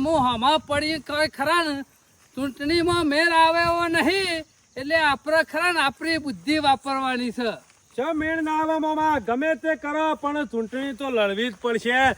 હમા પડી કઈ ખરા ને ચૂંટણીમાં મેર આવે એવો નહીં. એટલે આપણે ખરા ને આપણી બુદ્ધિ વાપરવાની છે. ચા મેળ ના આવે મામા ગમે તે કરો પણ ચૂંટણી તો લડવી જ પડશે.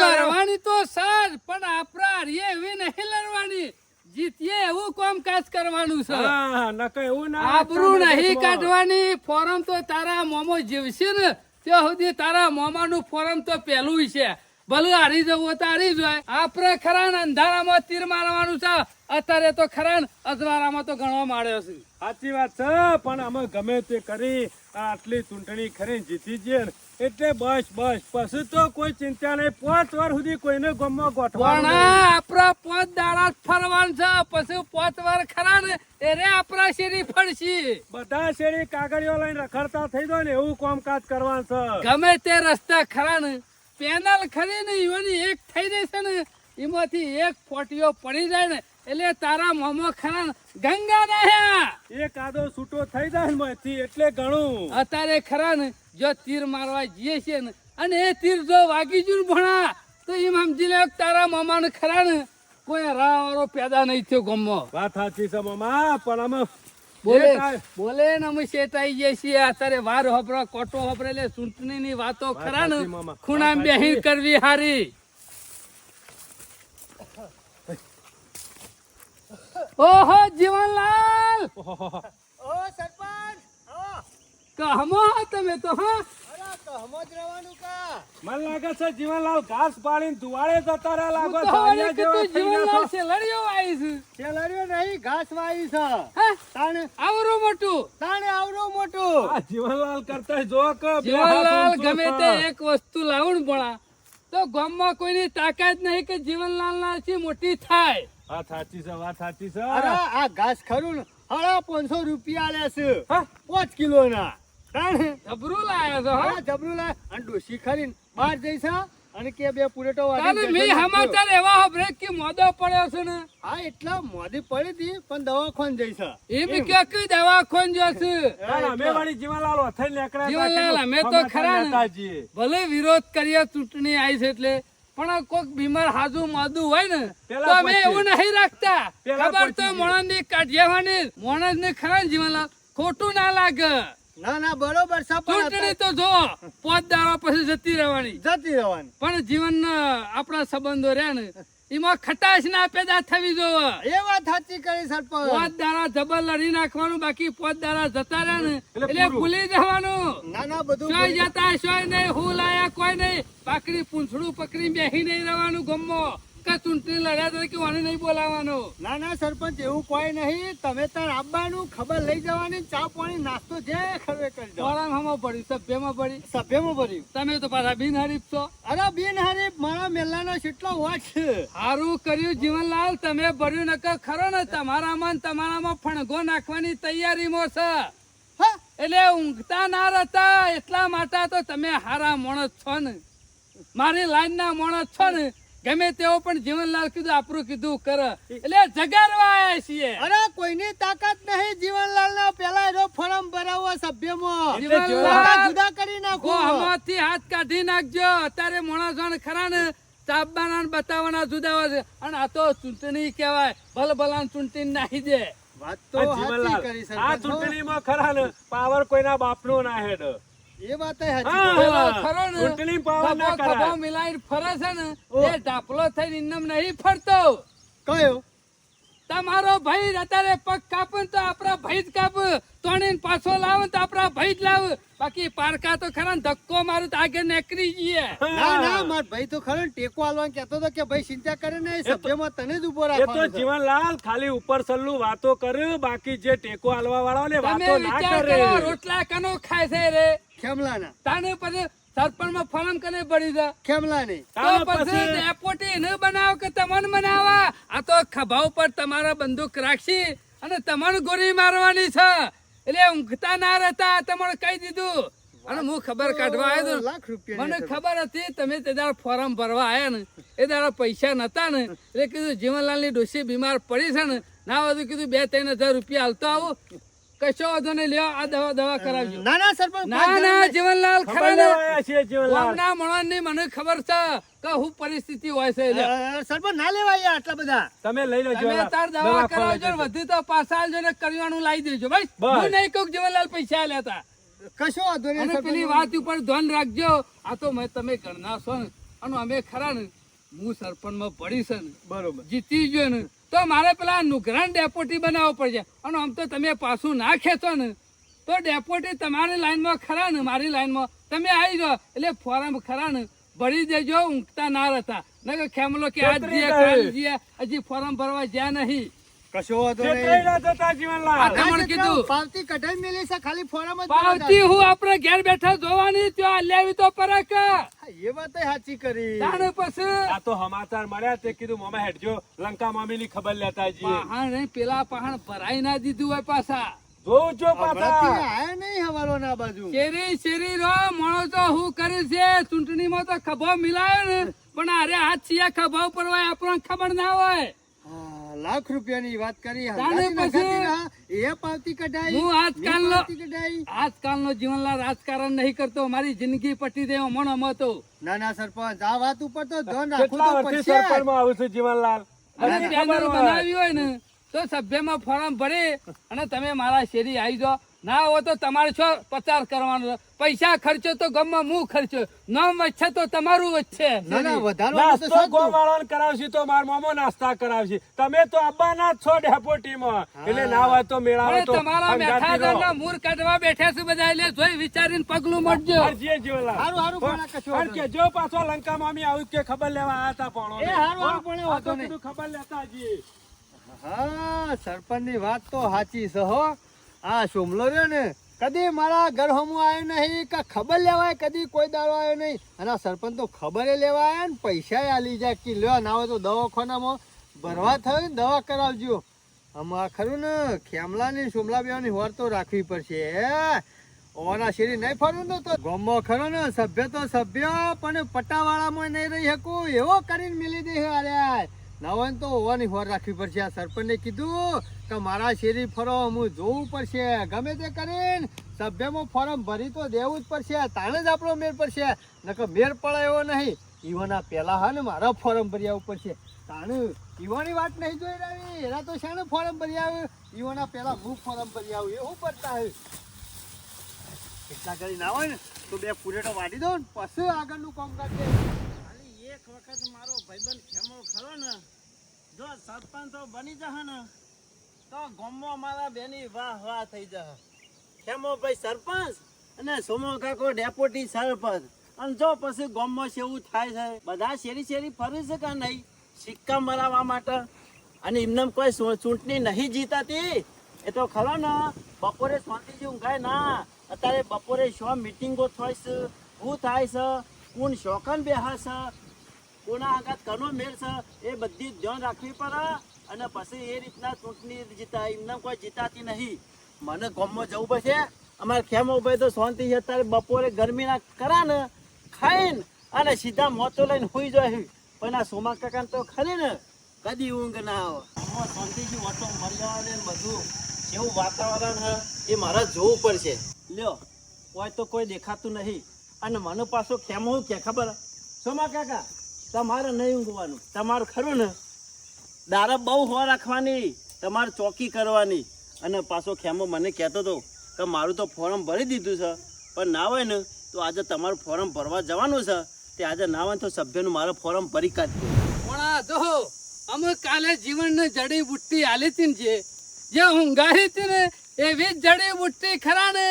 લડવાની તો સર પણ આપણે હારીએ એવી નહીં લડવાની. જીતીએ એવું કામકાજ કરવાનું છે. હા, એવું ના આબરૂ નહીં કાઢવાની. ફોરમ તો તારા મોમો જીવશે ને ત્યાં સુધી તારા મોમાનું ફોરમ તો પહેલું છે. ભલે હારી જવું હોય તો હારી જાય આપણે ખરા ને અંધારામાં તીર મારવાનું છે. અત્યારે તો ખરા ને અજવાળામાં તો ગણવા માંડ્યો છે. સાચી વાત છે પણ અમે ગમે તે કરી આટલી ચૂંટણી ખરી જીતી જઈએ એટલે બસ બસ. પછી તો કોઈ ચિંતા નહીં. પાંચ વાર સુધી કોઈને ગમમાં ગોઠવાના. આપણા પાંચ દાડા ફરવાનું છે. પછી પાંચ વાર ખરા ને એને આપણા શેરી ફરશી. બધા શેરી કાગળીઓ લઈને રખડતા થઈ જાય ને એવું કામકાજ કરવાનું છે. ગમે તે રસ્તા ખરા ને પેનલ ખરી ને ઈવાની એક થઈ જશે ને એમાંથી એક ફોટીઓ પડી જાય ને એટલે તારા મોમો ખરા ગંગા નાહ્યા એક આદો છૂટો થઈ જાય ને માંથી એટલે ઘણું અત્યારે ખરા ને જો તીર મારવા જઈએ છીએ ને અને એ તીર જો વાગી જુ ભણા તો એમ સમજી લે તારા તારા મામાને ખરા ને કોઈ રાવાળો પેદા નહીં થયો ગમો. વાત સાચી છે મામા પણ અમે બોલે બોલે ને અમે શેતાઈ જઈએ છીએ. અત્યારે વાર હોપરા કોટો હોપરે એટલે ચૂંટણીની વાતો ખરા ને? વાત બેહીન કરવી હારી. ઓહો જીવનલાલ. ઓ સરપંચ કહમો તમે તો હા? મને લાગે છે જીવનલાલ ઘાસ પાડીને ધુવાડે જતા રહ્યા લાગો કીધું જેવા જીવનલાલ છો. શેલડીઓ આવી છે. શેલરીઓ નહીં ઘાસ છે. તાણે આવરો મોટું. તાણે આવરો મોટું. આ જીવનલાલ કરતા જો કે જીવનલાલ ગમે તે એક વસ્તુ લાવણ ભણા તો ગામમાં કોઈની તાકાત નહીં કે જીવનલાલ ના મોટી થાય. હા સાચી છે વાત સાચી છે. અરે આ ઘાસ ખરું હળા પાંચસો રૂપિયા લે છે? પાંચ કિલો ના જબરું લાયા છો હા? હા જબરું લે અને ડોસી ખરીને બહાર જઈશ અને કે બે પુરેટો વાળી તારે મેં બેસી નાખજો. સમાચાર એવા હભરે કે મોદો પડ્યો છે ને. હા એટલા મોદી પડી હતી પણ દવાખાને જઈશ એ બી કે કઈ દવા જશે? અમે વાળી જીવનલાલ વથઈને નીકળ્યા હતા અમે તો ખરા ને. લેતા જઈએ. ભલે વિરોધ કરીએ ચૂંટણી આવી છે એટલે પણ કોઈક બીમાર હાજુ માદું હોય ને તો અમે એવું નહીં રાખતા. ખબર તો મોણસની કાઢિયાવાની મોણસ ને ખરા જીવનલાલ ખોટું ના લાગે. ના ના બરોબર છે ચૂંટણી તો જો પોત દાડા પછી જતી રહેવાની. જતી રહેવાની. પણ જીવન આપણા સંબંધો રહ્યા ને એમાં ખટાશ ના પેદા થવી જોવે એ વાત સાચી કરી સરપંચ. પોત દાડા જબર લડી નાખવાનું બાકી પોત દાડા જતા રહ્યા ને એટલે ભૂલી જવાનું. ના ના બધું સોય જતા સોય નહીં હું લાયા કોઈ નહીં. પાકડી પૂંછડું પકડી બેહી નહીં રહેવાનું ગમો. કે ચૂંટણી લડ્યા તો કે મને નહીં બોલાવવાનો? ના ના સરપંચ એવું કોઈ નહીં. તમે તાર આવવાનું ખબર લઈ જવાની ચા પાણી નાસ્તો જે ખરે કરી દો. ફોરમ હમો પડી સભ્યમાં પડી સભ્યમાં ભર્યું. તમે તો પાછા બિનહરીફ છો. અરે બિન હરીફ મારા મેલાનો કેટલો વાટ છે. સારું કર્યું જીવનલાલ તમે ભર્યું નકર ખરો ને તમારામાં તમારામાં ફણગો નાખવાની તૈયારીમાં છે. હા. એટલે ઊંઘતા ના રહેતા એટલા માટે તો તમે હારા મોણસ છો ને. મારી લાઈન ના માણસ છો ને ગમે તેવો પણ જીવનલાલ કીધું આપણું કીધું કર. એટલે જગાડવા આવ્યા છીએ. અરે કોઈની તાકાત નહીં. જીવનલાલ ના પેલા એનો ફોરમ ભરાવો સભ્યમાં. જીવનલાલ જુદા કરી નાખો. આમાંથી હાથ કાઢી નાખજો. અત્યારે માણસો ખરા ને ચાપવાના ને બતાવવાના જુદા હોય છે. અને આ તો ચૂંટણી કહેવાય. ભલ ભલાન ચૂંટણી નાહી દે. વાત તો આ જીવનલાલ, કરી આ ચૂંટણી માં ચૂંટણીમાં ખરા ને પાવર કોઈના બાપનો ના હેડ. એ વાત ખરો ને. ચૂંટણી પાવર ના કરાય. ફરે છે ને. એ ઢાપલો થઈને ઇન્નમ નહીં ફરતો. કયો? તમારો ભાઈ અત્યારે પગ કાપે તો આપણા ભાઈ જ કાપ. તોણીને પાછો લાવ તો આપણા ભાઈ જ લાવ. બાકી પારકા તો ખરા ને ધક્કો મારું તો આગળ નીકળી જઈએ. ના ના માર ભાઈ તો ખરો ટેકો આલવા કેતો તો કે ભાઈ ચિંતા કરે ને સભ્યમાં તને જ ઊભો એ તો જીવનલાલ ખાલી ઉપર સલ્લું વાતો કરે બાકી જે ટેકો હાલવા વાળા ને વાતો ના કરે રોટલા કનો ખાય છે રે? ખેમલાના. તાને પછી સરપંચમાં ફોરમ કને પડી ખેમલા નહીં? તો પછી ડેપોટી ન બનાવ કે તમને બનાવા આ તો ખભા ઉપર તમારા બંદૂક રાખી અને તમારું ગોળી મારવાની છે. એટલે ઊંઘતા ના રહેતા તમારે કહી દીધું. અને હું ખબર કાઢવા આવ્યો લાખ રૂપિયા મને ખબર. હતી તમે તે દાડો ફોર્મ ભરવા આયા ને એ દાડો પૈસા નતા ને એટલે કીધું જીવનલાલની ડોસી બીમાર પડી છે ને. ના બધું કીધું બે ત્રણ હજાર રૂપિયા હાલતો આવું. કશો વાંધો નહીં લ્યો આ દવા દવા કરાવજો. ના ના સરપંચ ના ના જીવનલાલ ખબર ખરા લેવા છીએ જીવનલાલ. ગામના મને ખબર છે કે હું પરિસ્થિતિ હોય છે સરપંચ ના લેવાય આટલા બધા. તમે લઈ લેજો તમે તાર દવા કરાવજો ને વધુ તો પાછા આવજો ને કરવાનું લાવી દેજો ભાઈ. બસ. હું નહીં કહું જીવનલાલ પૈસા લેતા કશો વાંધો નહીં અને પેલી વાત ઉપર ધ્યાન રાખજો. આ તો મેં તમે ગણના છો ને. અને અમે ખરા ને. હું સરપંચમાં પડી છે ને. બરોબર. જીતી ગયો ને. તો મારે પેલા નુકરાન ડેપોટી બનાવવો પડશે. અને આમ તો તમે પાછું ના ખેંચો ને. તો ડેપોટી તમારી લાઈનમાં ખરા ને મારી લાઈનમાં. તમે આવી જાઓ એટલે ફોરમ ખરા ને. ભરી દેજો ઊંઘતા ના રહેતા. નકર ખેમલો કે આજ જઈએ કાલ જઈએ હજી ફોરમ ભરવા જ્યાં નહીં. કશો વાંધો કીધું. પાવતી કઢાઈ મેલી છે ખાલી ફોરમ જ પાવતી હું આપણે ઘેર બેઠા જોવાની ત્યાં લેવી તો પરક. એ વાત સાચી કરી. તાણે પછી આ તો સમાચાર મળ્યા તે કીધું મામા હેડજો લંકા મામી ની ખબર લેતા જઈએ. પહાણ નહીં, પેલા પહાણ ભરાઈ ના દીધું હોય પાછા. જોજો પાછા. આયા નહીં હવારોના બાજુ. શેરી શેરી રો માણસો હું કરે છે. ચૂંટણીમાં તો ખભો મિલાયો ને પણ અરે હાથ છીએ ખભો ઉપર હોય આપણને ખબર ના હોય. લાખ રૂપિયાની વાત કરી એ પાવતી કઢાઈ હું આજકાલનો- કઢાઈ. આજકાલનો જીવનલાલ રાજકારણ નહીં કરતો મારી જિંદગી પટી દે મનો મતો ના ના સરપંચ આ વાત ઉપર તો ધન રાખવું તો વર્ષથી સરપંચમાં આવું છું જીવનલાલ? અને. બનાવી હોય ને તો સભ્યમાં ફોર્મ ભરે અને તમે મારા શેરી આવી જાઓ. ના હો તો તમારે છો પ્રચાર કરવાનો પૈસા ખર્ચો તો ગમમાં હું ખર્ચો. નામ વચ્ચે તો તમારું વચ્ચે ના ના વધારવાનું તો નાસ્તો ગોવાળાને કરાવશે તો માર મામો નાસ્તા કરાવશે. તમે તો અબ્બાના છો ડેપોટીમાં. એટલે ના હોય તો મેળાવો તો તમારા રહો. મૂર કાઢવા બેઠા છે બધા એટલે જોઈ વિચારીને પગલું મળજો હરજીએ જીવનલાલ. હારું, હારું, પણ કશો પણ કે જો પાછો લંકા મામી આવું કે ખબર લેવા આયા તા પણ એ હારું, હારું, પણ નહીં. ખબર લેતા જઈએ. હા સરપંચની વાત તો સાચી છે હો. આ સોમલો રહ્યો ને, કદી મારા ઘર હમું આવ્યો નહીં, કે ખબર લેવાય, કદી કોઈ દાડો આવ્યો નહીં. અને સરપંચ તો ખબરે લેવાય ને પૈસા આલી જાય કે લ્યો ના હોય તો દવાખાનામાં ભરવા થયો ને, દવા કરાવજો. આમાં ખરું ને, ખેમલાની સોમલા બેવાની હોર તો રાખવી પડશે ઓના શેરી નહીં ફરવું ને તો ગોમો ખરો ને, સભ્ય તો સભ્ય, પણ પટ્ટાવાળામાં નહીં રહી શકું. એવો કરીને મિલી દે અરે. ના હોય ને તો હોવાની હોર રાખવી પડશે. આ સરપંચને કીધું કે મારા શેરી ફરો હું જોવું પડશે. ગમે તે કરીને સભ્યમાં ફોરમ ભરી તો દેવું જ પડશે. તાણે જ આપણો મેળ પડશે. નકર મેળ પડે એવો નહીં. ઈવોના પહેલાં હા ને મારા ફોરમ ભરી આવવું પડશે. તાણે ઈવાની વાત નહીં જોઈ રહી એના તો શાણે ફોરમ ભરી આવે. ઈવાના પહેલા હું ફોરમ ભરી આવું એવું પડતા હોય. એટલા કરી ના હોય ને તો બે પુરેટો વાડી દો ને. પછી આગળનું કામ કરજે. ખાલી એક વખત મારો ભાઈબંધ ખેમો ખરો ને જો સરપંચ બની જશે ને, તો ગમો મારા બેની વાહ વાહ થઈ જશે. ખેમો ભાઈ સરપંચ? અને સોમો કાકો ડેપોટી સરપંચ. અને જો પછી ગમો એવું થાય છે, બધા શેરી શેરી ફરી છે કે નહીં? સિક્કા મરાવવા માટે. અને એમને કોઈ ચૂંટણી નહીં જીતાતી. એ તો ખરો ને, બપોરે શાંતિથી ઊંઘાય ના. અત્યારે બપોરે શું મિટિંગો થાય છે, શું થાય છે? કોણ શોખન બેહા છે કોના આઘાત કનો મેળ છે, એ બધી ધ્યાન રાખવી પડે અને પછી એ રીતના ચૂંટણી જીતા, એમને કોઈ જીતાતી નહીં. મને ગામમાં જવું પડશે અમારે ખેમ ભાઈ તો શાંતિ છે, અત્યારે બપોરે ગરમીના કરા ને ખાઈને અને સીધા મોતો લઈને સુઈ જાય. પણ આ સોમા કાકા તો ખરી ને, કદી ઊંઘ ના આવે. શાંતિથી ઓટો મરગાવા ને બધું. જેવું વાતાવરણ એ મારે જોવું પડશે. લ્યો, કોઈ તો કોઈ દેખાતું નહીં. અને મને પાછો ખેમ હું કે ખબર? સોમા કાકા તમારે નહીં ઊંઘવાનું. તમારું ખરું ને? દારા બહુ હોવા રાખવાની, તમારે ચોકી કરવાની. અને પાછો ખેમો મને કહેતો હતો કે મારું તો ફોર્મ ભરી દીધું છે, પણ ના હોય ને, તો આજે તમારું ફોર્મ ભરવા જવાનું છે. તે આજે ના હોય તો સભ્યનું મારું ફોર્મ ભરી કાઢજો. પણ જો, અમે કાલે જીવનને જડીબુટ્ટી આલી હતી ને જે જે ઊંઘાડી હતી ને, એવી જ જડીબુટ્ટી ખરા ને,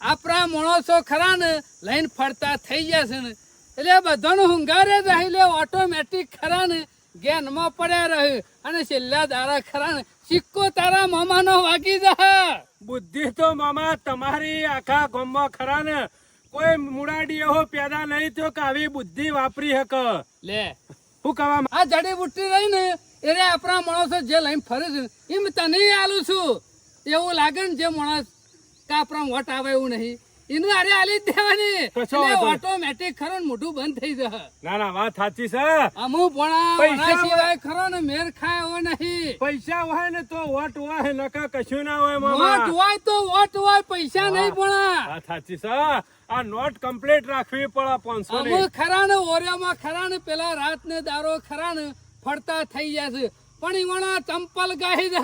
આપણા માણસો ખરા ને, લઈને ફરતા થઈ ગયા છે ને. એટલે બધાનું હુંગારે જ લે ઓટોમેટિક ખરા ને ગેનમાં પડ્યા રહે. અને છેલ્લા તારા ખરા ને સિક્કો તારા મામાનો વાગી જાય બુદ્ધિ તો મામા તમારી આખા ગામમાં ખરા ને કોઈ મુડાડી એવો પેદા નહીં થયો કે આવી બુદ્ધિ વાપરી હક. લે. શું કહેવા આ જડીબુટ્ટી રહી ને એટલે આપણા માણસો જે લઈને ફરે છે એમ તને આલું છું. એવું લાગે ને જે માણસ કાપરા વટ આવે એવું નહીં. એને અરે આલી દેવાની. કશો. ઓટોમેટિક ખરો ને મોઢું બંધ થઈ જશે. ના ના વાત સાચી છે. અમુ પોણા પૈસા સિવાય ખરો ને મેર ખાય હોય નહીં. પૈસા હોય ને તો વોટ હોય નકા કશું ના હોય વોટ હોય તો વોટ હોય પૈસા નહીં વાત સાચી છે. આ નોટ કમ્પ્લીટ રાખવી પડે પાંચસો અમુ ખરા ને ઓરિયામાં ખરા ને પેલા રાત ને દારો ખરા ને ફરતા થઈ જશે પણ ઈવણા ચંપલ ગાહી દે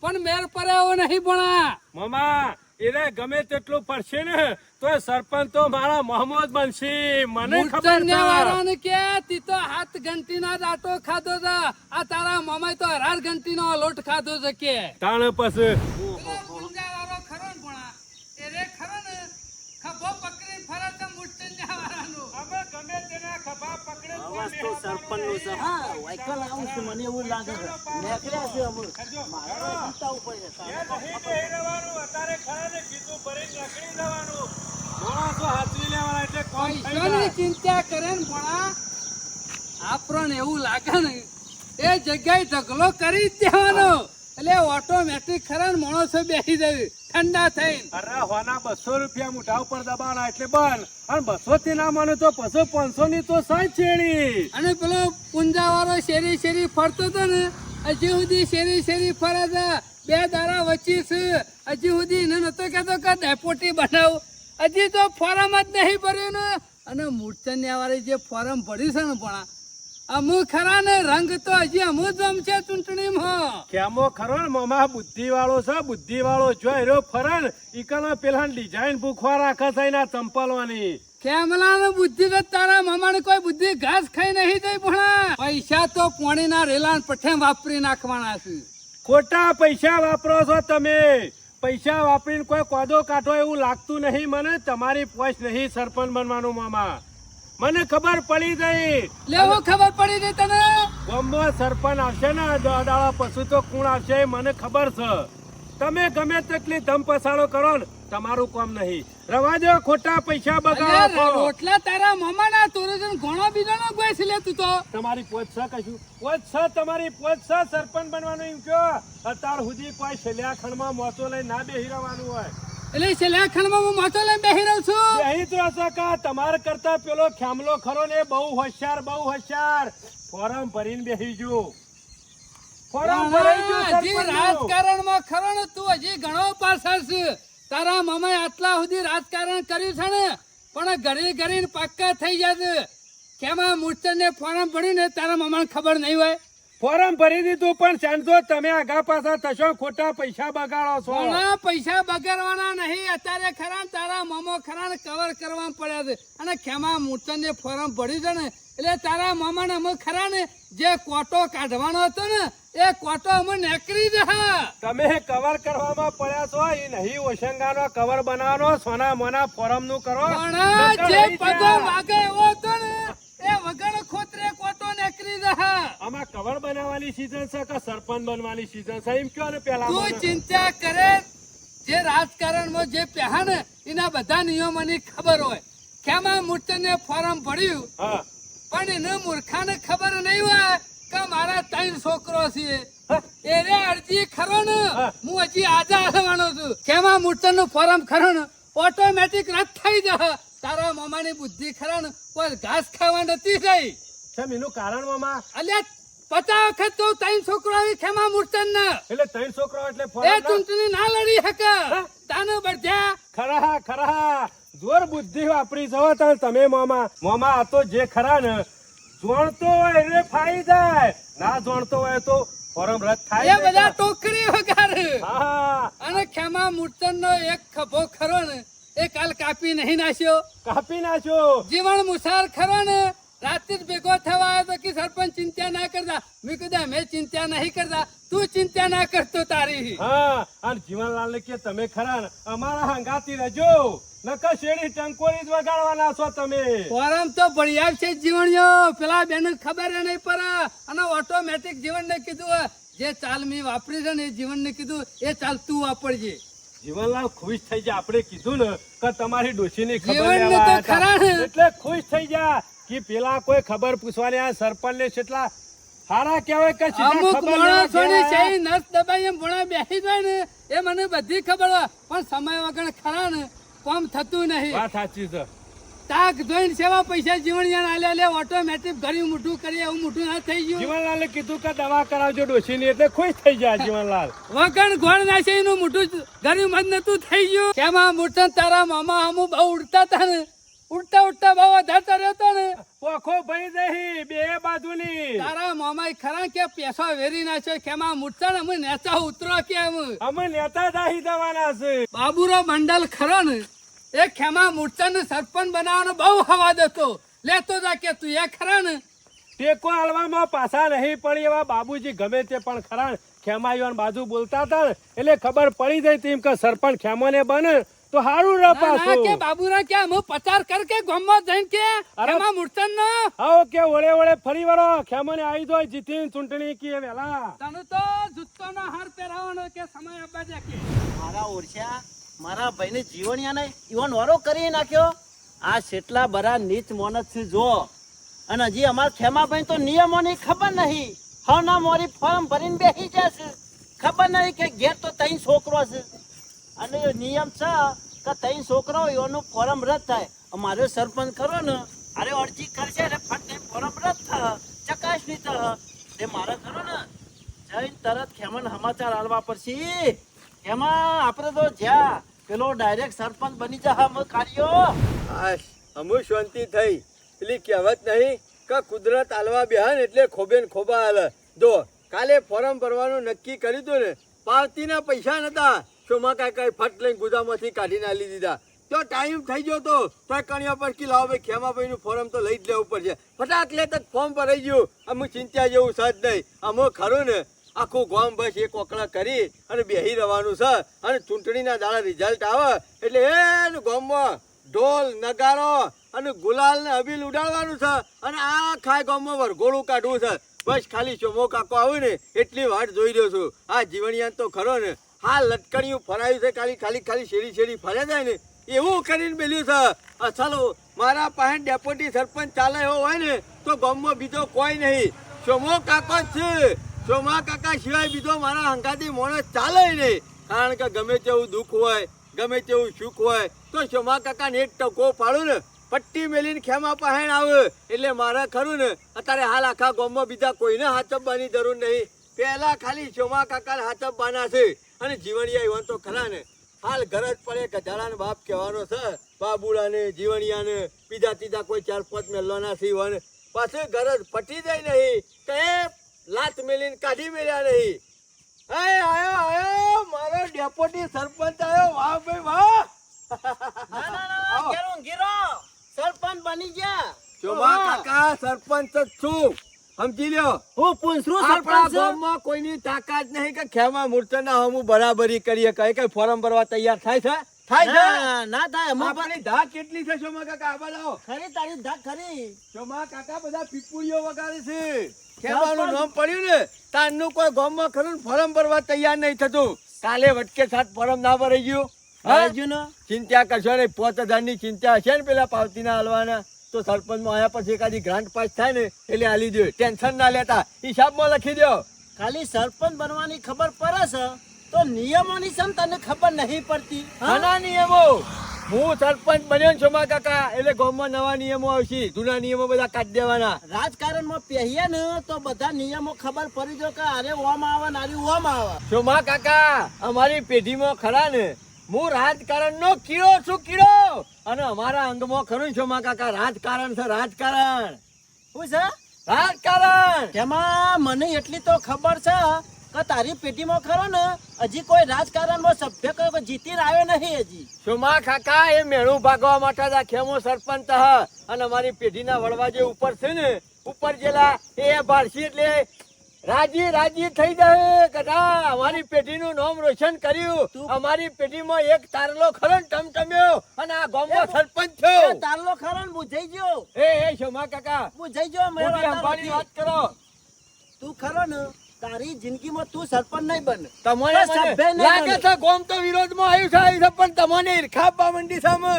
પણ મેર પડે એવો નહીં ભણા મામા એને ગમે તેટલું પડશે ને તો સરપંચ તો મારા મોહમ્મદ બનશે. મને ખબર કે તી તો હાથ ઘંટી ના દાંતો ખાધો છે. આ તારા મામાએ તો હરાર ઘંટી નો લોટ ખાધો છે કે. તાણે પછી ખરો ને ખરો ને, ખભો પકડીને ફરે છે મૂર્છન્યાવાળાનો. અવાજ તો સરપંચનો છે. હા વાયકલ આવું છું મને એવું લાગે છે. નીકળ્યા છે અમુક મારા જીતાવું ઉપર છે નહીં બેહી રહેવાનું, અત્યારે ખરા ને કીધું ભરી નીકળી જવાનું. માણસો હાચવી લેવાના એટલે કોમ પૈસાની ચિંતા કરે ને ભણા, આપણને એવું લાગે ને એ જગ્યાએ ઢગલો કરી દેવાનો. એટલે ઓટોમેટિક ખરા ને માણસો બેસી જાય ઠંડા થઈ અરે હોના બસો રૂપિયા મોઢા ઉપર દબાણા એટલે બંધ. અને બસો થી ના મને તો પછી પાંચસો ની તો સાઈ છેડી. અને પેલો પુંજાવાળો શેરી શેરી ફરતો હતો ને હજી સુધી શેરી શેરી ફરે છે. બે દારા વચ્ચી છે. હજી સુધી એને નતો કહેતો કે ડેપોટી બનાવ. હજી તો ફોરમ જ નહીં ભર્યું ને. અને મૂર્છન્યા વાળી જે ફોરમ ભર્યું છે ને પણ અમુ ખરા ને રંગ તો હજી અમુ જમ છે ચૂંટણીમાં. કેમો ખરો ને મામા બુદ્ધિ વાળો છે બુદ્ધિ વાળો જોઈ એરો ફરન. ઈકનો પેલા ડિઝાઇન ભૂખવા રાખે છે એના ચંપલવાની. કેમલા ને બુદ્ધિ તો તારા મામાને કોઈ બુદ્ધિ ઘાસ ખાઈ નહીં દઈ ભણા. પૈસા તો પોણીના રેલાન પઠે વાપરી નાખવાના છે. ખોટા પૈસા વાપરો છો તમે. પૈસા વાપરીને કોઈ કોદો કાઢો એવું લાગતું નહીં મને. તમારી પોચ નહીં સરપંચ બનવાનું મામા. મને ખબર પડી ગઈ. લેવો ખબર પડી ગઈ તને. ગામમાં સરપંચ આવશે ને દાડા પશુ તો કોણ આવશે મને ખબર છે. તમે ગમે તેટલી ધમ પસાડો કરો ને તમારું કામ નહીં. રવા દો ખોટા પૈસા બગાડો રોટલા તારા મામાના તોરજન ઘણો બીજો નો ગોઈ છે લે તું તો. તમારી પોચ છે કશું? પોચ છે તમારી પોચ છે સરપંચ બનવાનું એમ કયો? અત્યાર સુધી કોઈ છેલ્લા ખંડમાં મોતો લઈ ના બેહી રહેવાનું હોય. એટલે છેલ્લા ખંડમાં હું મોટો લઈને બેહી રહું છું. બેહી તો હશે કા? તમાર કરતા પેલો ખ્યામલો ખરો ને બહુ હોશિયાર બહુ હોશિયાર. ફોરમ ભરીને બેહી જો ફોરમ ભરાઈ જો હજી રાજકારણમાં ખરો ને તું હજી ઘણો પાછળ છે. તારા મામાએ આટલા સુધી રાજકારણ કર્યું છે ને પણ ઘડી ઘડીને પાક્કા થઈ જશે કેમાં ને ફોરમ ભરીને તારા મામાને ખબર નહીં હોય? ફોરમ ભરી દીધું પણ સાંજો તમે આગા પાછા થશો ખોટા પૈસા બગાડો છો. પૈસા બગાડવાના નહીં અત્યારે ખરા તારા મામો ખરા કવર કરવા પડ્યા છે. અને ખેમા મૂર્તન ફોરમ ભર્યું છે ને એટલે તારા મામાને અમે ખરા ને જે કોટો કાઢવાનો હતો ને એ કોટો અમે નીકળી જશે તમે કવર કરવામાં પડ્યા છો એ નહીં ઓશંગાનો કવર બનાવવાનો સોના મોના ફોરમનું કરો જે પગો. વાગે એવો હતો ને એ વગર ખોતરે કોટો જશે આમાં કવર બનાવવાની સીઝન છે કે સરપંચ બનવાની સીઝન છે? એમ કયો ને પેલા તું ચિંતા કરે. જે રાજકારણમાં જે પહેા ને એના બધા નિયમોની ખબર હોય. ખેમા મૂર્તન ફોરમ ભર્યું. પણ એને મૂર્ખાને ખબર નહીં હોય કે મારા ત્રણ છોકરો છે. એને અરજી ખરો ને? હું. હજી આજે આવવાનો છું. મૂર્તન ફોરમ ખરો ને ઓટોમેટિક રદ થઈ જશે. તારા મામાની બુદ્ધિ ખરા ને કોઈ ઘાસ ખાવા નથી થઈ કેમ એનું કારણ મામા અલ્યા પચાસ વખત તો ત્રણ છોકરો આવી ખેમા મૂર્તન એટલે ત્રણ છોકરો એટલે એ ચૂંટણી ના લડી શકે. તાનો બરજા ખરા ખરા. જોર બુદ્ધિ વાપરી જવો તમે મામા. મામા આ તો જે ખરા ને જોણતો હોય એટલે ફાઈ જાય. ના જોણતો હોય તો ફોરમ રદ થાય એ બધા? ટોકરી વગર અને ખેમા મૂર્તન નો એક ખભો ખરો ને એ કાલ કાપી નહીં નાખ્યો. કાપી નાખો જીવન મુસાર ખરો ને રાતે ભેગો થવા આવ્યો તો કે સરપંચ ચિંતા ના કરતા. મેં કીધું મેં ચિંતા નહીં કરતા. તું ચિંતા ના કરતો તારી. હા અને જીવનલાલ ને કે તમે ખરા અમારા હંગાતી રહેજો. નકર શેરી ટંકોરી જ વગાડવાના છો તમે. ફોરમ તો ભણિયાર છે જીવણીઓ. પેલા બેન ખબર નહીં પડે. અને ઓટોમેટિક જીવન ને કીધું જે ચાલ મેં વાપરી છે ને એ જીવન ને કીધું એ ચાલ તું વાપરજે. જીવનલાલ ખુશ થઈ જાય આપણે કીધું ને કે તમારી ડોશીની ખબર જીવનને એટલે ખુશ થઈ જા. કે પેલા કોઈ ખબર પૂછવા આ સરપંચ ને કેટલા હારા કહેવાય કે અમુક ખબર લેવા છે નસ દબાઈ એમ ભણા બેસી જાય ને એ મને બધી ખબર હોય. પણ સમય વગર ખરા ને કોમ થતું નહીં. વાત સાચી છે. તાક જોઈને સેવા પૈસા જીવણિયા આલે લે ઓટોમેટિક ઘરી મોટું કરીએ એવું મોટું ના થઈ ગયું. જીવનલાલે કીધું કે દવા કરાવજો ડોશીની એટલે ખુશ થઈ જાય જીવનલાલ. વગણ ગોળ નાશે એનું મોટું ઘરી મત નતું થઈ ગયું. કેમાં મોટન તારા મામા હમુ બહુ ઉડતા હતા ને. ઉડતા ઉડતા બહુ વધારતા ને પોખો ભાઈ દહી બે બાજુની તારા મામા ખરા કે પૈસા વેરી નાખ્યો કેમાં મૂર્તા ને અમે નેતા ઉતરો કે અમે નેતા દાહી દેવાના છે. બાબુરો મંડલ ખરો ને એ ખેમા મૂર્તન સરપંચ બનાવવાનો બહુ હવા હતો. લેતો જા કે તું એ ખરા ને. ટેકો હાલવામાં પાછા નહીં પડી એવા બાબુજી ગમે તે પણ ખરા ખેમાઈઓને બાજુ બોલતા હતા એટલે ખબર પડી જાય તેમ કે સરપંચ ખેમોને બને. તો હારું રા ના, ના, કે બાબુરા કે હું પચાર કર કે ગામમાં જઈને કે એમાં ખેમા મૂર્તન નો? આવો કે ઓળે ઓળે ફરી વળો. ખેમને આવી દો જીતીન ચૂંટણી કી વેલા. તને તો જુત્તો નો હાર પહેરાવાનો કે સમય આપવા દે કે? મારા ઓરછા મારા ભાઈને જીવણિયાને ઈવન વરો કરી નાખ્યો. આ કેટલા બરા નીચ મોનત છે જો. અને હજી અમારા ખેમાભાઈ તો નિયમોની ખબર નહીં. હા ના મોરી ફોર્મ ભરીને બેસી જશે. ખબર નહીં કે ઘેર તો તઈ છોકરો છે. અને નિયમ છે કે તઈ છોકરો એનું ફોર્મ રદ થાય. અમારો સરપંચ ખરો ને, અરે અરજી કરશે ને ફટ ફોર્મ રદ થાય ચકાસણી થાય તે મારે ખરો ને, જઈને તરત ખેમન સમાચાર આલવા પડશે. એમાં આપણે તો જ્યાં પેલો ડાયરેક્ટ સરપંચ બની જા, હમ કાર્યો. અમુ શાંતિ થઈ. પેલી કહેવત નહીં કે કુદરત આલવા બેહન એટલે ખોબે ને ખોબા હાલ જો, કાલે ફોરમ ભરવાનું નક્કી કર્યું હતું ને પાર્ટીના પૈસા નતા. શોમા કાકાએ ફટ લઈને ગુદામાંથી કાઢીને આલી દીધા. તો ટાઈમ થઈ ગયો તો તો કણિયા પર લાવો ભાઈ ખેમાભાઈ નું ફોર્મ તો લઈ જ લેવું પડશે. ફટાક લે તક ફોર્મ ભરાઈ ગયું. અમુક ચિંતા જેવું સજ નહીં. અમુ ખરું ને. આખું ગામ બસ એક ઓકળા કરી અને બેહી રહેવાનું છે. અને ચૂંટણીના દાડા રિઝલ્ટ આવે એટલે એ ગામમાં ઢોલ, નગારો અને ગુલાલ ને અબીલ ઉડાડવાનું છે. અને આ ખાય ગામમાં વરઘોડું કાઢવું છે. બસ ખાલી ચોમો કાકો આવે ને, એટલી વાટ જોઈ રહ્યો છું. આ જીવણિયાન તો ખરો ને. હા લટકણીયું ફરાયું છે, ખાલી ખાલી ખાલી શેરી શેરી ફરે જાય ને, એવું કરીને મેલ્યું છે. અસલો મારા પાસે ડેપ્યુટી સરપંચ ચાલે એવો હોય ને, તો ગામમાં બીજો કોઈ નહીં. સોમો કાકો છે. ચોમા કાકા સિવાય બીજો મારા હંગાથી માણસ ચાલે નહીં. કારણ કે ગમે તેવું દુઃખ હોય, ગમે તેવું સુખ હોય, તો ચોમા કાકાને એક ટકો પાડું ને, પટ્ટી મેલીને ખેમા પહેણ આવે. એટલે મારે ખરું ને, અત્યારે હાલ આખા ગામમાં બીજા કોઈને હાથબવાની જરૂર નહીં. પહેલાં ખાલી ચોમા કાકાને હાથબવાના છે. અને જીવણિયા તો ખરા ને હાલ ગરજ પડે ગધાડાને બાપ કહેવાનો છે બાબુડાને જીવણિયાને બીજા તીધા કોઈ ચાર પાંચ મેલવાના છે ઈવાને પાછું ગરજ પટી જાય નહીં. કે લાત મેલીને કાઢી મેળ્યા નહીં. હે આયો આયો મારો ડેપોટી સરપંચ આયો. વાહ ભાઈ વાહ. ના ના ના ઘેરો ઘેરો. સરપંચ બની ગયા. ચોમા કાકા સરપંચ જ છું. સમજી લ્યો. હું પૂછરું આપણા ગામમાં કોઈની તાકાત નહીં કે ખેમા મૂર્તના હમું બરાબરી કરીએ કઈ કઈ ફોરમ ભરવા તૈયાર થાય છે? થાય છે? ના ના થાય. અમુક આપણી ધાક કેટલી છે ચોમા કાકા આ બતાવો ખરી તારી ધાક ખરી. ચોમા કાકા બધા પીપુડીઓ વગાડે છે. ખેવાનું નામ પડ્યું ને તારનું કોઈ ગામમાં ખરું ને ફોરમ ભરવા તૈયાર નહીં થતું. કાલે વટકે સાથ ફોરમ ના ભરાઈ ગયું. ને ચિંતા કરશો ને પોત હજારની ચિંતા હશે ને પેલા પાવતીના હાલવાના? તો સરપંચમાં આયા પછી એકાદી ગ્રાન્ટ પાસ થાય ને એટલે હાલી દો ટેન્શન ના લેતા. હિસાબમાં લખી દો ખાલી સરપંચ બનવાની ખબર પડે છે? તો નિયમોની સમ તને ખબર નહીં પડતી? ઘણા નિયમો. હું સરપંચ બન્યો ને મા કાકા એટલે ગામમાં નવા નિયમો આવશે. જૂના નિયમો બધા કાઢી દેવાના. રાજકારણમાં પહેરીએ ને તો બધા નિયમો ખબર પડી જો કે અરે ઓમ આવે ને અરે ઓમ આવે. સોમા કાકા અમારી પેઢીમાં ખરા ને? હું રાજકારણ નો કીડો છું કીડો! અને અમારા અંગમાં ખરું છો સોમા કાકા? રાજકારણ છે રાજકારણ. શું છે? રાજકારણ! તેમાં મને એટલી તો ખબર છે કે તારી પેટીમાં ખરો ને હજી કોઈ રાજકારણમાં સભ્ય કોઈ જીતી આવ્યો નહીં હજી. સુમા કાકા? એ મેળું ભાગવા માટે જ ખેમો સરપંચ હ અને અમારી પેઢીના વળવા જે ઉપર છે ને ઉપર જેલા એ ભારસી એટલે રાજી રાજી થઈ જાય કદા અમારી પેઢીનું નામ રોશન કર્યું. અમારી પેઢીમાં એક તારલો ખરણ ટમટમ્યો અને આ ગામમાં સરપંચ થયો. તારલો ખરણ બુજાઈ ગયો એ એ સોમા કાકા બુજાઈ ગયો મેં વાત અંબાની વાત કરો. તું ખરો ને તારી જિંદગીમાં તું સરપંચ નહીં બન. તમારે સભ્ય લાગે છે ગોમ તો વિરોધમાં આવ્યું છે પણ તમને ઈર્ખા પામંડી અમે.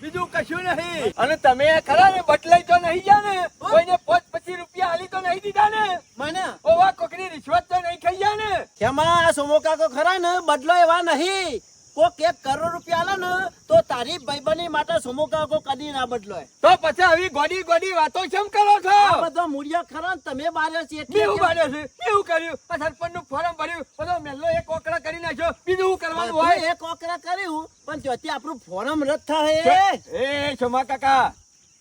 બીજું કશું નહીં. અને તમે ખરા ને બટલાઈ તો નહીં ગયા ને? કોઈને પોચ પચીસ રૂપિયા આલી તો નહીં દીધા ને? મને? ઓવા કોકની રિશ્વત તો નહીં ખાઈ ગયા ને? એમાં આ સોમો કાકો ખરા ને? બદલો એવા નહીં. કોક એક કરોડ રૂપિયા આલે ને તો તારી ભાઈબંધી માટે સુમો કાકો કદી ના બદલો તો પછી આવી ગોડી ગોડી વાતો કેમ કરો છો? આ બધો મૂળિયા ખરા તમે બાર્યો છે એટલે કેવું બાર્યો છે? કેવું કર્યું? આ સરપંચનું ફોરમ ભર્યું. બધો મેલ્લો એક ઓકડા કરી નાખ્યો. બીજું શું કરવાનું હોય? એક ઓકરા કર્યું પણ ત્યાંથી આપણું ફોરમ રદ થાય. એ ક્ષમા કાકા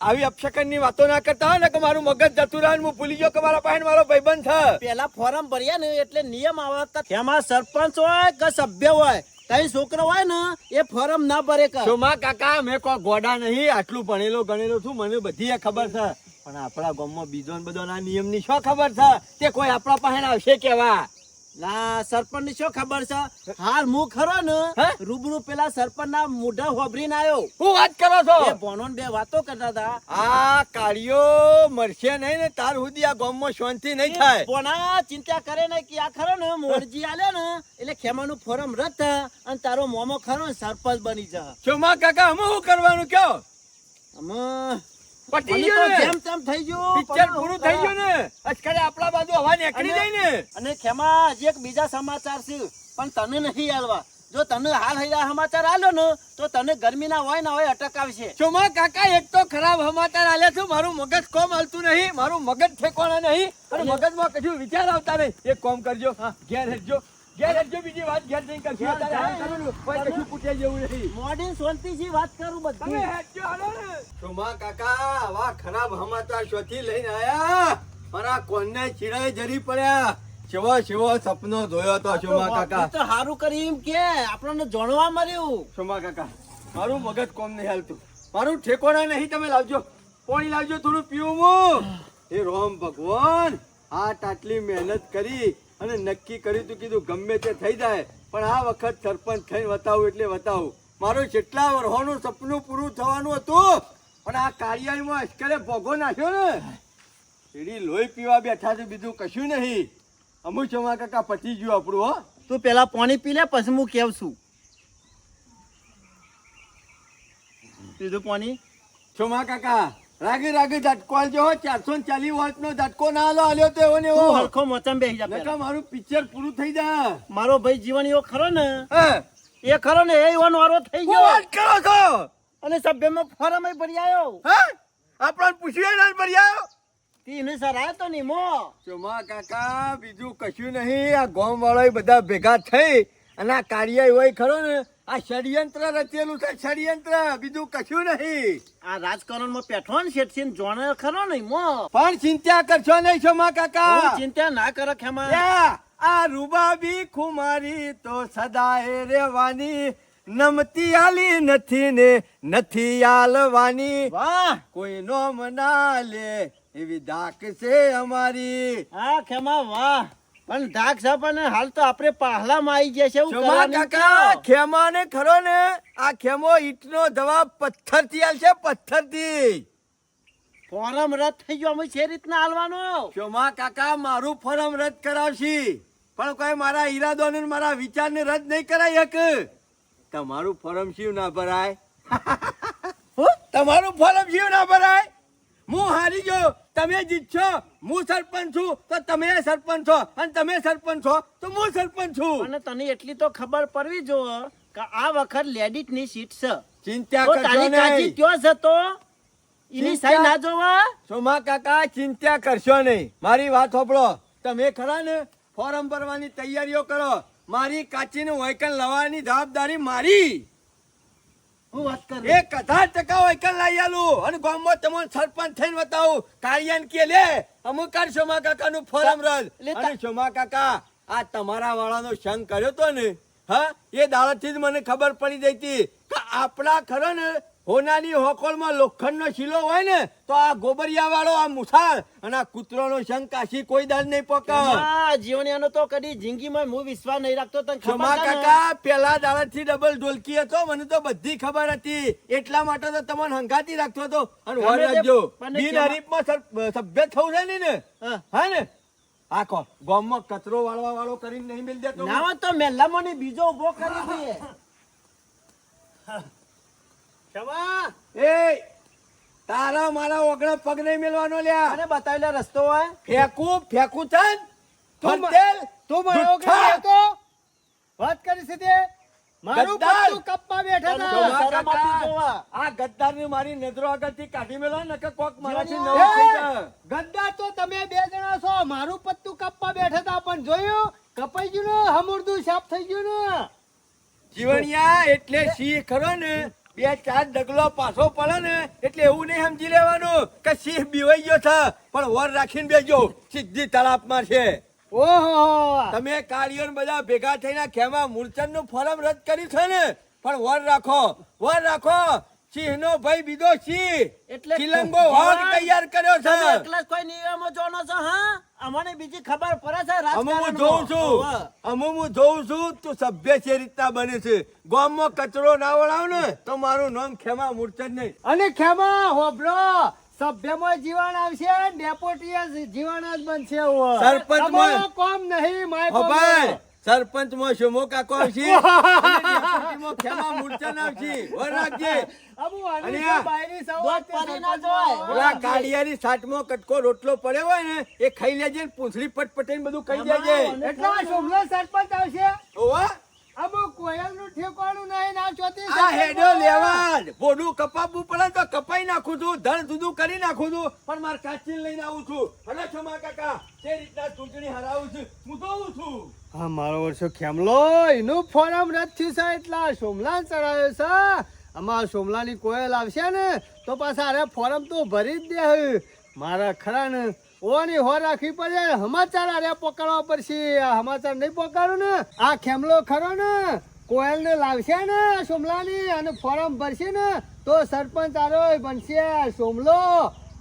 આવી અપશકનની વાતો ના કરતા હોય ને કે મારું મગજ જતું રહે હું ભૂલી ગયો કે મારા પાસે મારો ભાઈબંધ છે. પેલા ફોરમ ભર્યા ને એટલે નિયમ આવે કે એમાં સરપંચ હોય કે સભ્ય હોય. કઈ છોકરો હોય ને, એ ફોરમ ના ભરે કર છોમા કાકા મેં કોઈ ગોડા નહીં, આટલું ભણેલો ગણેલો છું, મને બધી ખબર છે. પણ આપણા ગામમાં બીજો બધો ના નિયમની શું ખબર છે? તે કોઈ આપણા પાસે આવશે કેવા? ના સરપંચની શું ખબર છે? હાલ હું ખરો ને રૂબરૂ પેલા સરપંચ ના મોઢા હોભરીને આવ્યો હું વાત કરો છો? એ ભણો બે વાતો કરતા હતા. આ કાળિયો મરશે નહીં ને તાર સુધી આ ગામમાં શાંતિ નહીં થાય. પોણા ચિંતા કરે ને કે આ ખરો ને મોરજી આલે ને એટલે ખેમાનું ફોરમ રદ થાય અને તારો મોમો ખરો ને સરપંચ બની જા. ચોમા કાકા અમે શું કરવાનું કયો અમે પટી ગયું ને. જેમ તેમ થઈ ગયો પિક્ચર પૂરું થઈ ગયું ને. આજકાલે આપણા બાજુ હવા નીકળી જાય ને. અને ખેમા હજી એક બીજા સમાચાર છે. પણ તને નહીં આલવા જો તને હાલ હૈરા સમાચાર આલ્યો ને તો તને ગરમીના હોય ને હોય અટકાવશે ચોમા કાકા એક તો ખરાબ સમાચાર આલ્યા છે. મારું મગજ કોમ હાલતું નહીં. મારું મગજ ઠેકવાના નહીં. અને મગજમાં કશું વિચાર આવતા નહીં. એક કોમ કરજો. ઘેર હેડજો ઘેર હેડજો બીજી વાત ઘેર જઈને કરશું. અત્યારે કરેલું, કોઈ કશું પૂછે જેવું નહીં મોડી શાંતિથી વાત કરું તમે બધી હાલો ને. ચોમા કાકા આવા ખરાબ સમાચાર શોથી લઈને આયા? મારા કોનને ચીડાઈ જરી પડ્યા. શેવો શેવો સપનો જોયો તો સોમા કાકા? તો સારું કરી એમ કે આપણને જાણવા મળ્યું. સોમા કાકા? મારું મગજ કોમ નહીં હાલતું. મારું ઠેકોણા નહીં તમે લાવજો. પાણી લાવજો થોડું પીવું હું. એ રોમ ભગવાન આ આટલી મહેનત કરી અને નક્કી કર્યું તું કીધું ગમે તે થઈ જાય પણ આ વખત સરપંચ થઈને વતાવું એટલે વતાવું. મારું જેટલા વર્ષોનું સપનું પૂરું થવાનું હતું પણ આ કાર્યાલયમાં અશ્કરે ભોગો નાખ્યો ને. એડી લોહી પીવા બેઠા છે બીજું કશું નહીં. અમુ ચોમા કાકા પતી ગયું આપણું હો. તું પેલા પાણી પી લે પછી હું કેવ છું. પીધું પાણી? છોમા કાકા રાગે રાગે ઝટકો આલજો હો ચારસો ને ચાલીસ વોલ્ટ નો ઝટકો ના આલો આલ્યો તો એવો ને એવો. હરખો મોચમ બેસી જા નકર મારું પિક્ચર પૂરું થઈ જાય મારો ભાઈ જીવન એવો ખરો ને હે? એ ખરો ને એ એવાનો વારો થઈ ગયો. વાત કરો છો? અને સભ્યમાં ફોરમ ય ભરી આવ્યો હે? આપણને પૂછ્યું ના ભરી આવ્યો તીન સર તો ની મો. ચોમા કાકા બીજું કશું નહીં આ ગામ વાળા બધા ભેગા થઈ અને આ કાર્ય હોય ખરો ને આ ષડયંત્ર રચેલું છે ષડયંત્ર. બીજું કશું નહીં. આ રાજકારણમાં પેઠો ને શેઠસીન જોણે ખરો નહીં મો. પણ ચિંતા કરશો નહીં ચોમા કાકા. ચિંતા ના કરો ખેમા. આ રૂબાબી ખુમારી તો સદાય રેવાની નમતી આલી નથી ને નથી આલવાની. વાહ. કોઈ નો મના લે એવી દાક છે અમારી. હા ખેમા વાહ. પણ ધાક છે પણ હાલ તો આપણે પાહલામાં આવી ગયા છે એવું કાકા. ખેમા ને ખરો ને આ ખેમો ઈટનો જવાબ પથ્થરથી આલશે પથ્થરથી ફોરમ રદ થઈ ગયો અમે છે રીતના હાલવાનો? શોમા કાકા મારું ફોરમ રદ કરાવશી. પણ કોઈ મારા ઈરાદોને ને મારા વિચારને રદ નહીં કરાય હક. તમારું ફોરમ શિવ ના ભરાય. તમારું ફોરમ શિવ ના ભરાય? હું હારી ગયો. તમે જીતશો. હું સરપંચ છું તો તમે સરપંચ છો. અને તમે સરપંચ છો તો હું સરપંચ છું. અને તને એટલી તો ખબર પડવી જો કે આ વખત લેડીટની સીટ છે. ચિંતા કરશો નહીં. કયો છે તો? એની સાઈ ના જોવા? સોમા કાકા ચિંતા કરશો નહીં. મારી વાત સાંભળો. તમે ખરા ને? ફોર્મ ભરવાની તૈયારીઓ કરો. મારી કાચીનું વહીકલ લાવવાની જવાબદારી મારી. હું વાત કરું? એક હજાર ટકા વાયકલ લાવી આલું? અને ગામમાં તમને સરપંચ થઈને બતાવું કાળિયાન કે લે અમુક કાર સોમા કાકા નું ફોરમ અને સોમા કાકા આ તમારા વાળાનો સંગ કર્યો તો ને? હા એ દાડાથી જ મને ખબર પડી જઈ હતી કે આપણા ખરો ને હોનાની હોકોળમાં લોખંડનો શીલો હોય ને તો આ ગોબરિયા વાળો આ મુસાર અને આ કૂતરોનો સંગ કાશી કોઈ દાડ નહીં પકડ આ જીવણિયાનો તો કદી જિંદગીમાં હું વિશ્વાસ નહીં રાખતો તને ખબર? કાકા પેલા દાડાથી ડબલ ઢોલકી હતો મને તો બધી ખબર હતી. એટલા માટે તો તમને હંગાતી રાખતો હતો. અને ગમે રાખજો બિન હરીફમાં સભ્ય થવું છે ને ને હા. હા ને? આખો ગામમાં કચરો વાળવા વાળો કરીને નહીં મિલ દેતો ના તો મેલ્લામાં ની બીજો ઊભો કરી દઈએ ક્ષમા એ તારા મારા ઓગણ પગ નહીં મેળવાનો લ્યા. અને બતાવેલા રસ્તો હોય. ફેંકું ફેંકું છન તું તેલ તું મારો ઓગણ તો વાત કરી સીધે. મારું ગદ્દાર! પત્તું કપ્પા બેઠા હતા. તો. આ ગદ્દારને મારી નજરો આગળથી કાઢી મેલો ને કે કોક મારાથી નવું થઈ જાય. ગદ્દાર તો તમે બે જણા છો. મારું પત્તું કપ્પા બેઠા હતા પણ જોયું? કપાઈ ગયું ને હમુરદું સાફ થઈ ગયું ને. જીવણિયા એટલે સિંહ ખરો ને? બે ચાર ડગલો પાછો પડે ને એટલે એવું નહીં સમજી લેવાનું કે સિંહ બીવાઈ ગયો છે. પણ વર રાખીને બેજો. સીધી તળાપમાં છે. ઓહો. તમે કાર્યો બધા ભેગા થઈને ખેમા મૂળચંદનું ફોરમ રદ કર્યું છે ને? પણ વર રાખો. વર રાખો. સિંહ નો ભાઈ બીજો સિંહ એટલે કિલંગો વાઘ તૈયાર કર્યો છે. એકલા કોઈ નિયમો જોનો છો હા? અમને બીજી ખબર પડે છે રાજકારણ હું જોઉં છું. અમુ હું જોઉં છું તો સભ્ય છે રીતના બને છે. ગામમાં કચરો ના વળાવ ને તો મારું નામ ખેમા મૂર્છન નહીં. અને ખેમા હોબળો સભ્યમાં જીવન આવશે ડેપોટી જીવન જ બનશે. સરપંચમાં- કોમ નહીં માય. સરપંચમાં શોમો કાકો આવશે ખેમા મૂર્છન આવશે વર રાખજે. અબુ આની અને. ઓલા કાળિયાની સાટમાં કટકો રોટલો પડ્યો હોય ને એ ખાઈ લેજે ને પૂંછડી પટપટીને બધું ખાઈ લેજે એટલા સરપંચ આવશે? ઓવા અબુ કોયલનું ઠેકાણું નહીં ના ચોથી આ હેડો લેવાન. લેવા જ. ભોડું કપાવવું પડે તો કપાઈ નાખું છું ધણ જુદું કરી નાખું છું. પણ મારે કાચી લઈને આવું છું. હલો છમા કાકા તે રીતના ચૂંટણી હરાવું છું. હું જોઉં છું. હા મારો વર્ષો ખેમલો એનું ફોરમ રદ થયું છે એટલા સોમલાન ચડાવ્યો છે. અમારા સોમલાની કોયલ આવશે ને તો પાછા અરે ફોરમ તો ભરી જ દે મારા ખરા ને ઓની હો રાખવી પડે. સમાચાર અરે પકડવા પડશે. સમાચાર નહીં પકડો ને? આ ખેમલો ખરો ને? કોયલ ને લાવશે ને સોમલાની અને ફોરમ ભરશે ને? તો સરપંચ આરો બનશે. સોમલો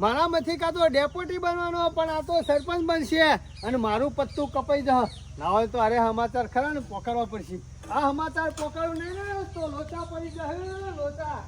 મારામાંથી કાં તો ડેપ્યુટી બનવાનો, પણ આ તો સરપંચ બનશે. અને મારું પત્તું કપાઈ જ ના હોય તો અરે સમાચાર ખરા ને પકડવા પડશે. આ સમાચાર પકડવું નહીં ને? તો લોચા પડી જશે લોચા.